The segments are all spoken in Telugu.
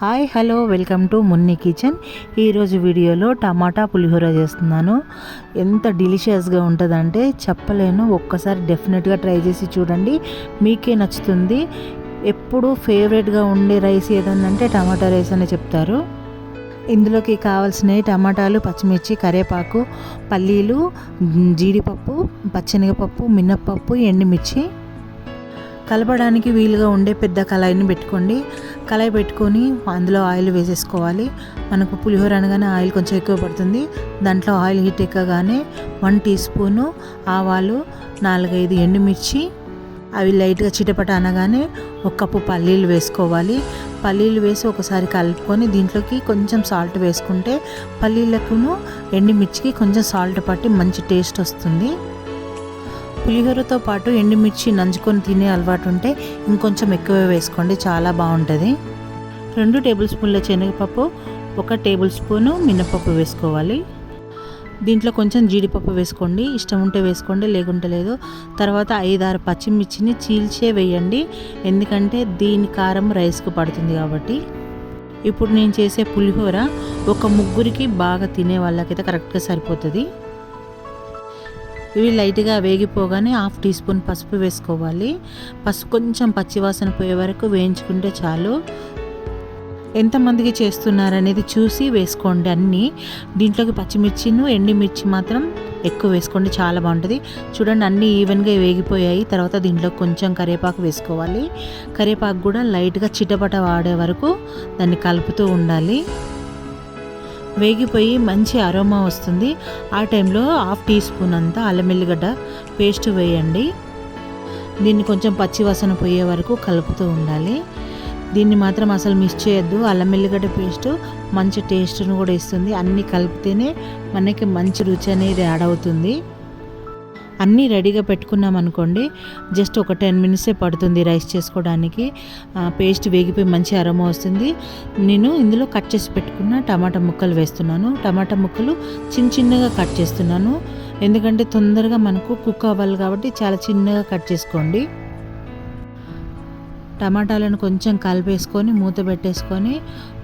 Hi hello welcome to Munni kitchen. ఈరోజు వీడియోలో టమాటా పులిహోర చేస్తున్నాను. ఎంత డెలిషియస్గా ఉంటుందంటే చెప్పలేను. ఒక్కసారి డెఫినెట్గా ట్రై చేసి చూడండి. మీకే నచ్చుతుంది. ఎప్పుడు ఫేవరెట్గా ఉండే రైస్ ఏదన్నంటే టమాటా రైస్ అని చెప్తారు. ఇందులోకి కావాల్సినవి టమాటాలు పచ్చిమిర్చి కరివేపాకు పల్లీలు జీడిపప్పు పచ్చనిగపప్పు మినప్పప్పు ఎండుమిర్చి కలపడానికి వీలుగా ఉండే పెద్ద కళాయిని పెట్టుకోండి. కళాయి పెట్టుకొని అందులో ఆయిల్ వేసేసుకోవాలి. మనకు పులిహోర అనగానే ఆయిల్ కొంచెం ఎక్కువ పడుతుంది. దాంట్లో ఆయిల్ హీట్ ఎక్కగానే వన్ టీ స్పూను ఆవాలు నాలుగైదు ఎండుమిర్చి. అవి లైట్గా చిటపట అనగానే ఒక కప్పు పల్లీలు వేసుకోవాలి. పల్లీలు వేసి ఒకసారి కలుపుకొని దీంట్లోకి కొంచెం సాల్ట్ వేసుకుంటే పల్లీలకును ఎండుమిర్చికి కొంచెం సాల్ట్ పట్టి మంచి టేస్ట్ వస్తుంది. పులిహోరతో పాటు ఎండుమిర్చి నంచుకొని తినే అలవాటు ఉంటే ఇంకొంచెం ఎక్కువ వేసుకోండి చాలా బాగుంటుంది. రెండు టేబుల్ స్పూన్ల శనగపప్పు ఒక టేబుల్ స్పూను మినపప్పు వేసుకోవాలి. దీంట్లో కొంచెం జీడిపప్పు వేసుకోండి ఇష్టం ఉంటే వేసుకోండి లేకుంటే లేదు. తర్వాత ఐదారు పచ్చిమిర్చిని చీల్చే వేయండి ఎందుకంటే దీని కారం రైస్కు పడుతుంది కాబట్టి. ఇప్పుడు నేను చేసే పులిహోర ఒక ముగ్గురికి బాగా తినే వాళ్ళకైతే కరెక్ట్గా సరిపోతుంది. ఇవి లైట్గా వేగిపోగానే హాఫ్ టీ స్పూన్ పసుపు వేసుకోవాలి. పసుపు కొంచెం పచ్చివాసన పోయే వరకు వేయించుకుంటే చాలు. ఎంతమందికి చేస్తున్నారనేది చూసి వేసుకోండి అన్నీ. దీంట్లోకి పచ్చిమిర్చిను ఎండిమిర్చి మాత్రం ఎక్కువ వేసుకోండి చాలా బాగుంటుంది. చూడండి అన్నీ ఈవెన్గా వేగిపోయాయి. తర్వాత దీంట్లో కొంచెం కరివేపాకు వేసుకోవాలి. కరివేపాకు కూడా లైట్గా చిటపట వాడే వరకు దాన్ని కలుపుతూ ఉండాలి. వేగిపోయి మంచి అరోమా వస్తుంది. ఆ టైంలో హాఫ్ టీ స్పూన్ అంతా అల్లం ఎల్లిగడ్డ పేస్ట్ వేయండి. దీన్ని కొంచెం పచ్చివాసన పోయే వరకు కలుపుతూ ఉండాలి. దీన్ని మాత్రం అసలు మిస్ చేయొద్దు. అల్లం ఎల్లిగడ్డ పేస్ట్ మంచి టేస్ట్ను కూడా ఇస్తుంది. అన్నీ కలిపితేనే మనకి మంచి రుచి అనేది యాడ్ అవుతుంది. అన్నీ రెడీగా పెట్టుకున్నాం అనుకోండి జస్ట్ ఒక టెన్ మినిట్సే పడుతుంది రైస్ చేసుకోవడానికి. పేస్ట్ వేగిపోయి మంచి అరమ వస్తుంది. నేను ఇందులో కట్ చేసి పెట్టుకున్న టమాటా ముక్కలు వేస్తున్నాను. టమాటా ముక్కలు చిన్న చిన్నగా కట్ చేస్తున్నాను. ఎందుకంటే తొందరగా మనకు కుక్ అవ్వాలి కాబట్టి చాలా చిన్నగా కట్ చేసుకోండి. టమాటాలను కొంచెం కలిపేసుకొని మూత పెట్టేసుకొని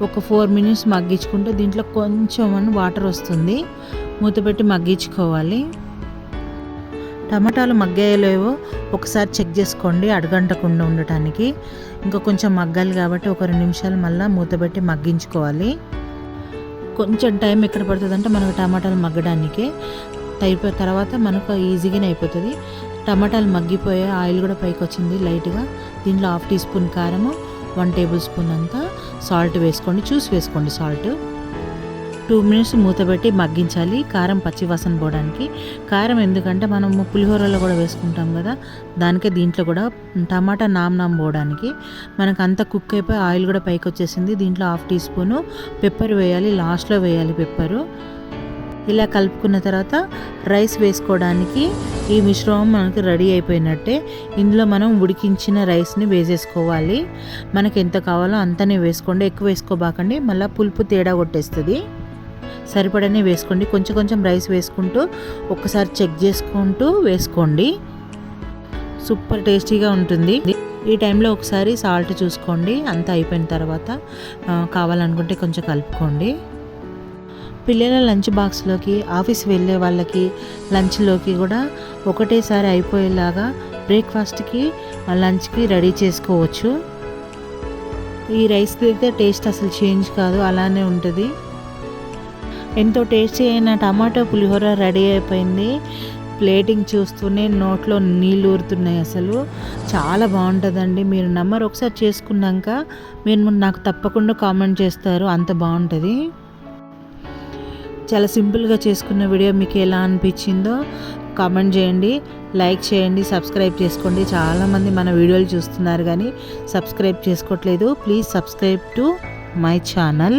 ఒక ఫోర్ మినిట్స్ మగ్గించుకుంటే దీంట్లో కొంచెం వాటర్ వస్తుంది. మూత పెట్టి మగ్గించుకోవాలి. టమాటాలు మగ్గాయలేవో ఒకసారి చెక్ చేసుకోండి అడగంటకుండా ఉండటానికి. ఇంకా కొంచెం మగ్గాలి కాబట్టి ఒక రెండు నిమిషాలు మళ్ళీ మూతపెట్టి మగ్గించుకోవాలి. కొంచెం టైం ఎక్కడ పడుతుంది అంటే మనకు టమాటాలు మగ్గడానికి. అయిపోయిన తర్వాత మనకు ఈజీగానే అయిపోతుంది. టమాటాలు మగ్గిపోయే ఆయిల్ కూడా పైకి వచ్చింది లైట్గా. దీంట్లో హాఫ్ టీ స్పూన్ కారము వన్ టేబుల్ స్పూన్ అంతా సాల్ట్ వేసుకోండి చూసి వేసుకోండి సాల్ట్. టూ మినిట్స్ మూతబెట్టి మగ్గించాలి. కారం పచ్చివాసన పోవడానికి. కారం ఎందుకంటే మనం పులిహోరలో కూడా వేసుకుంటాం కదా దానికే దీంట్లో కూడా టమాటా నామ్ నామ్ పోవడానికి. మనకు అంత కుక్ అయిపోయి ఆయిల్ కూడా పైకి వచ్చేసింది. దీంట్లో హాఫ్ టీ స్పూను పెప్పర్ వేయాలి లాస్ట్లో వేయాలి పెప్పరు. ఇలా కలుపుకున్న తర్వాత రైస్ వేసుకోవడానికి ఈ మిశ్రమం మనకి రెడీ అయిపోయినట్టే. ఇందులో మనం ఉడికించిన రైస్ని వేసేసుకోవాలి. మనకి ఎంత కావాలో అంతనే వేసుకోండి. ఎక్కువ వేసుకోబాకండి. మళ్ళీ పులుపు తేడా కొట్టేస్తుంది. సరిపడనే వేసుకోండి. కొంచెం కొంచెం రైస్ వేసుకుంటూ ఒక్కసారి చెక్ చేసుకుంటూ వేసుకోండి. సూపర్ టేస్టీగా ఉంటుంది. ఈ టైంలో ఒకసారి సాల్ట్ చూసుకోండి. అంతా అయిపోయిన తర్వాత కావాలనుకుంటే కొంచెం కలుపుకోండి. పిల్లల లంచ్ బాక్స్లోకి ఆఫీస్ వెళ్ళే వాళ్ళకి లంచ్లోకి కూడా ఒకటేసారి అయిపోయేలాగా బ్రేక్ఫాస్ట్కి లంచ్కి రెడీ చేసుకోవచ్చు. ఈ రైస్కి అయితే టేస్ట్ అసలు చేంజ్ కాదు. అలానే ఉంటుంది. ఎంతో టేస్టీ అయిన టమాటో పులిహోర రెడీ అయిపోయింది. ప్లేటింగ్ చూస్తూనే నోట్లో నీళ్ళు ఊరుతున్నాయి అసలు. చాలా బాగుంటుందండి. మీరు నెంబర్ ఒకసారి చేసుకున్నాక మీరు నాకు తప్పకుండా కామెంట్ చేస్తారు. అంత బాగుంటుంది. చాలా సింపుల్గా చేసుకున్న వీడియో మీకు ఎలా అనిపించిందో కామెంట్ చేయండి. లైక్ చేయండి. సబ్స్క్రైబ్ చేసుకోండి. చాలామంది మన వీడియోలు చూస్తున్నారు కానీ సబ్స్క్రైబ్ చేసుకోవట్లేదు. Please subscribe to my channel.